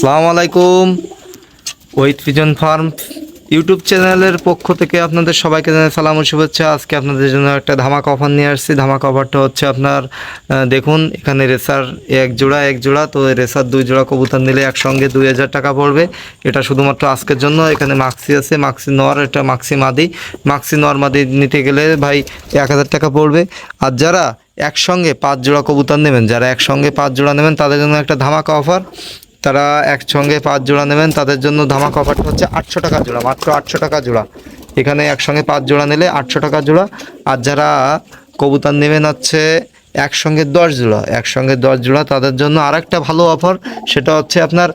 সালাম আলাইকুম। Wait pigeon farm YouTube চ্যানেলের পক্ষ থেকে আপনাদের সবাইকে জানাই সালাম ও শুভেচ্ছা। আজকে আপনাদের জন্য একটা ধামাকা অফার নিয়ে আসছি। ধামাকা অফারটা হচ্ছে আপনার দেখুন, এখানে রেসার এক জোড়া এক জোড়া, তো রেসার দুই জোড়া কবুতর নিলে একসঙ্গে দুই হাজার টাকা পড়বে। এটা শুধুমাত্র আজকের জন্য। এখানে মাক্সি আছে মাক্সি নর, এটা মাক্সি মাদি। মাক্সি নর মাদি নিতে গেলে ভাই এক হাজার টাকা পড়বে। আর যারা একসঙ্গে পাঁচ জোড়া কবুতর নেবেন, যারা একসঙ্গে পাঁচ জোড়া নেবেন, তাদের জন্য একটা ধামাকা অফার তারা একসঙ্গে পাঁচ জোড়া নেবেন, তাদের জন্য ধামাকা অফারটা হচ্ছে আটশো টাকা জোড়া, মাত্র আটশো টাকা জোড়া। এখানে একসঙ্গে পাঁচ জোড়া নিলে আটশো টাকা জোড়া। আর যারা কবুতর নেবেন হচ্ছে একসঙ্গে দশ জোড়া, একসঙ্গে দশ জোড়া, তাদের জন্য আর একটা ভালো অফার সেটা হচ্ছে আপনার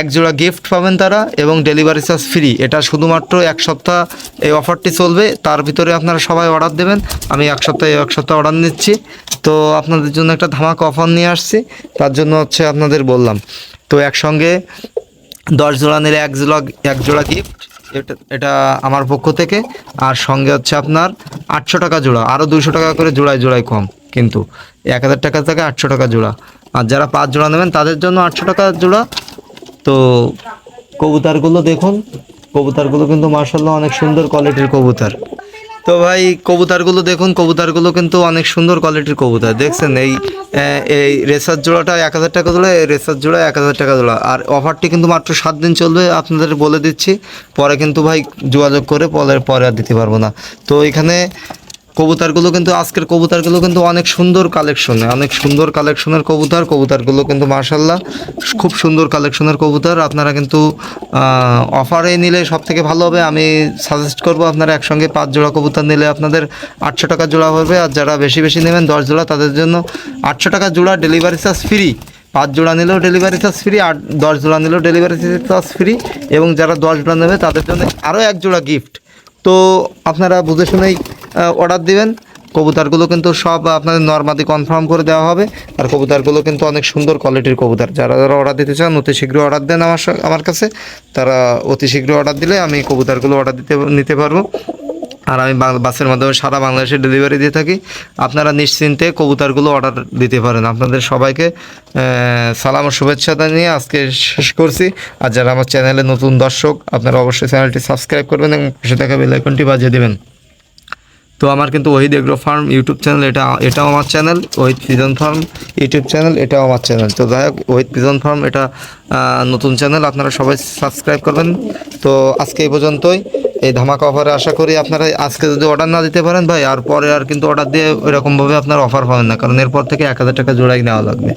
এক জোড়া গিফট পাবেন তারা এবং ডেলিভারি চার্জ ফ্রি এটা শুধুমাত্র এক সপ্তাহ এই অফারটি চলবে, তার ভিতরে আপনারা সবাই অর্ডার দেবেন। আমি এক সপ্তাহে এক সপ্তাহ অর্ডার নিচ্ছি। তো আপনাদের জন্য একটা ধামাকা অফার নিয়ে আসছি, তার জন্য হচ্ছে আপনাদের বললাম। তো একসঙ্গে দশ জোড়া নিলে এক জোড়া এক জোড়া গিফট এটা এটা আমার পক্ষ থেকে। আর সঙ্গে হচ্ছে আপনার আটশো টাকা জোড়া আরও দুশো টাকা করে জোড়ায় জোড়ায় কম, কিন্তু এক হাজার টাকা থেকে আটশো টাকা জোড়া। আর যারা পাঁচ জোড়া নেবেন, তাদের জন্য আটশো টাকা জোড়া। তো কবুতারগুলো দেখুন, কবুতারগুলো কিন্তু মার্শাল্লাহ অনেক সুন্দর কোয়ালিটির কবুতর। তো ভাই, কবুতারগুলো দেখুন, কবুতারগুলো কিন্তু অনেক সুন্দর কোয়ালিটির কবুতার। দেখছেন, এই এই রেসার জোড়াটা এক হাজার টাকা জোড়া এই রেসার জোড়া এক হাজার টাকা জোড়া আর অফারটি কিন্তু মাত্র সাত দিন চলবে, আপনাদের বলে দিচ্ছি। পরে কিন্তু ভাই যোগাযোগ করে পরে পরে আর দিতে পারব না। তো এখানে কবুতরগুলো কিন্তু, আজকের কবুতরগুলো কিন্তু অনেক সুন্দর কালেকশনে অনেক সুন্দর কালেকশনের কবুতর, কবুতরগুলো কিন্তু মার্শাল্লাহ খুব সুন্দর কালেকশনের কবুতর। আপনারা কিন্তু অফারে নিলে সব থেকে ভালো হবে। আমি সাজেস্ট করব আপনারা একসঙ্গে পাঁচ জোড়া কবুতার নিলে আপনাদের আটশো টাকা জোড়া হবে। আর যারা বেশি বেশি নেবেন, দশ জোড়া, তাদের জন্য আটশো টাকা জোড়া ডেলিভারি চার্জ ফ্রি পাঁচ জোড়া নিলেও ডেলিভারি চার্জ ফ্রি আট দশ জোড়া নিলেও ডেলিভারি চার্জ ফ্রি এবং যারা দশ জোড়া নেবে, তাদের জন্য আরও এক জোড়া গিফট তো আপনারা বুঝে শুনেই অর্ডার দিবেন। কবুতরগুলো কিন্তু সব আপনাদের নর্মাদি কনফার্ম করে দেওয়া হবে। আর কবুতরগুলো কিন্তু অনেক সুন্দর কোয়ালিটির কবুতর। যারা যারা অর্ডার দিতে চান, অতি শীঘ্র অর্ডার দেন আমার আমার কাছে। তারা অতি শীঘ্র অর্ডার দিলে আমি কবুতরগুলো অর্ডার দিতে, নিতে পারব। আর আমি বাসের মাধ্যমে সারা বাংলাদেশে ডেলিভারি দিয়ে থাকি। আপনারা নিশ্চিন্তে কবুতরগুলো অর্ডার দিতে পারেন। আপনাদের সবাইকে সালাম ও শুভেচ্ছা নিয়ে আজকে শেষ করছি। আর যারা আমার চ্যানেলে নতুন দর্শক, আপনারা অবশ্যই চ্যানেলটি সাবস্ক্রাইব করবেন এবং পাশে থাকা বেল আইকনটি বাজিয়ে দেবেন। তো আমার কিন্তু Ohid agro farm YouTube channel, এটা, এটাও আমার channel, Ohid pigeon farm YouTube channel, এটাও আমার চ্যানেল। তো যাই হোক, ওহিদ পিজন ফার্ম, এটা নতুন চ্যানেল, আপনারা সবাই সাবস্ক্রাইব করবেন। তো আজকে এই পর্যন্তই। এই ধামাকা অফারে আশা করি আপনারা আজকে যদি অর্ডার না দিতে পারেন ভাই, আর পরে আর কিন্তু অর্ডার দিয়ে ওইরকমভাবে আপনার অফার পাবেন না, কারণ এরপর থেকে এক হাজার টাকা জোড়াই নেওয়া লাগবে।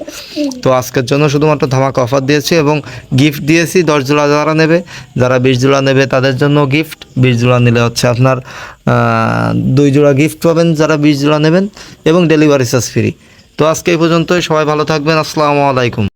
তো আজকের জন্য শুধুমাত্র ধামাকা অফার দিয়েছি এবং গিফট দিয়েছি, দশ জোড়া যারা নেবে, যারা বিশ জোড়া নেবে তাদের জন্য গিফট বিশ জোড়া নিলে হচ্ছে আপনার দুই জোড়া গিফট পাবেন যারা বিশ জোড়া নেবেন এবং ডেলিভারি চার্জ ফ্রি তো আজকে এই পর্যন্তই, সবাই ভালো থাকবেন, আসসালামু আলাইকুম।